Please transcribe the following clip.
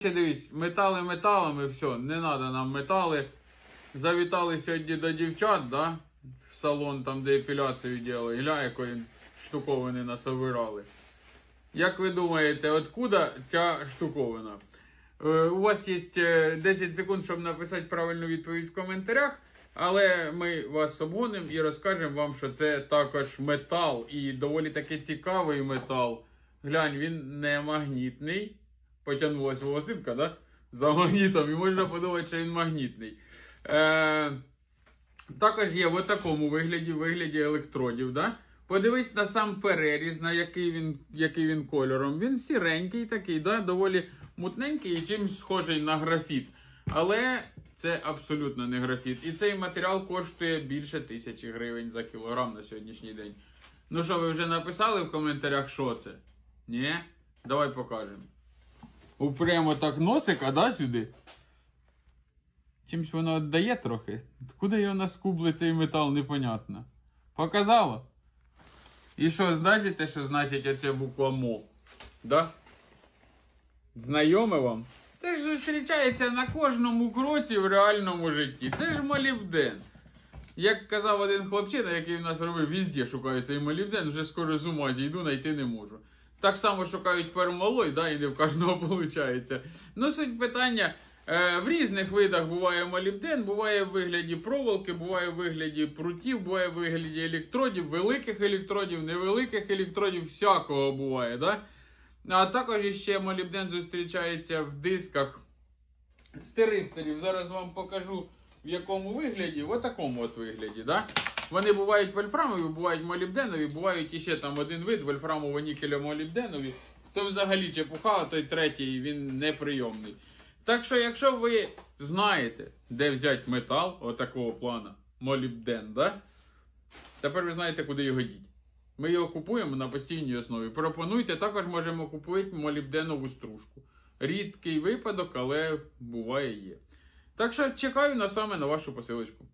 Дивись, метали металами, все, не треба нам метали. Завітали сьогодні до дівчат, да? В салон, там, де епіляцію робили. Гля, якої штуковини нас обирали. Як ви думаєте, откуда ця штуковина? Е, у вас є е, 10 секунд, щоб написати правильну відповідь в коментарях. Але ми вас обгонимо і розкажемо вам, що це також метал і доволі таки цікавий метал. Глянь, він не магнітний. Потягнулась волосинка, да? За магнітом, і можна подумати, що він магнітний. Е, також є в такому вигляді, вигляді електродів. Да? Подивись на сам переріз, на який він, який він кольором. Він сіренький такий, да? доволі мутненький і чимось схожий на графіт. Але це абсолютно не графіт. І цей матеріал коштує більше тисячі гривень за кілограм на сьогоднішній день. Ну що, ви вже написали в коментарях, що це? Ні? Давай покажемо. Упрямо так носика, да, сюди? Чимсь воно віддає трохи. Куди його наскубли цей метал, непонятно. Показало? І що, знаєте, що значить оця буква МО? Да? Знайоме вам? Це ж зустрічається на кожному кроці в реальному житті. Це ж молібден. Як казав один хлопчина, який в нас робив, везде шукають цей молібден, вже скоро з ума зійду, знайти не можу. Так само шукають пермалой, да, і не в кожного виходить. Ну, суть питання. Е, в різних видах буває молібден, буває в вигляді проволоки, буває в вигляді прутів, буває в вигляді електродів, великих електродів, невеликих електродів, всякого буває. Да? А також ще молібден зустрічається в дисках стеристорів. Зараз вам покажу в якому вигляді, в такому от вигляді. Да? Вони бувають вольфрамові, бувають молібденові, бувають іще там один вид вольфрамово-нікелю-молібденові. То взагалі чепуха, а той третій він неприйомний. Так що, якщо ви знаєте, де взяти метал отакого плана, молібден, да? тепер ви знаєте, куди його діть. Ми його купуємо на постійній основі. Пропонуйте, також можемо купити молібденову стружку. Рідкий випадок, але буває є. Так що чекаю на саме на вашу посилочку.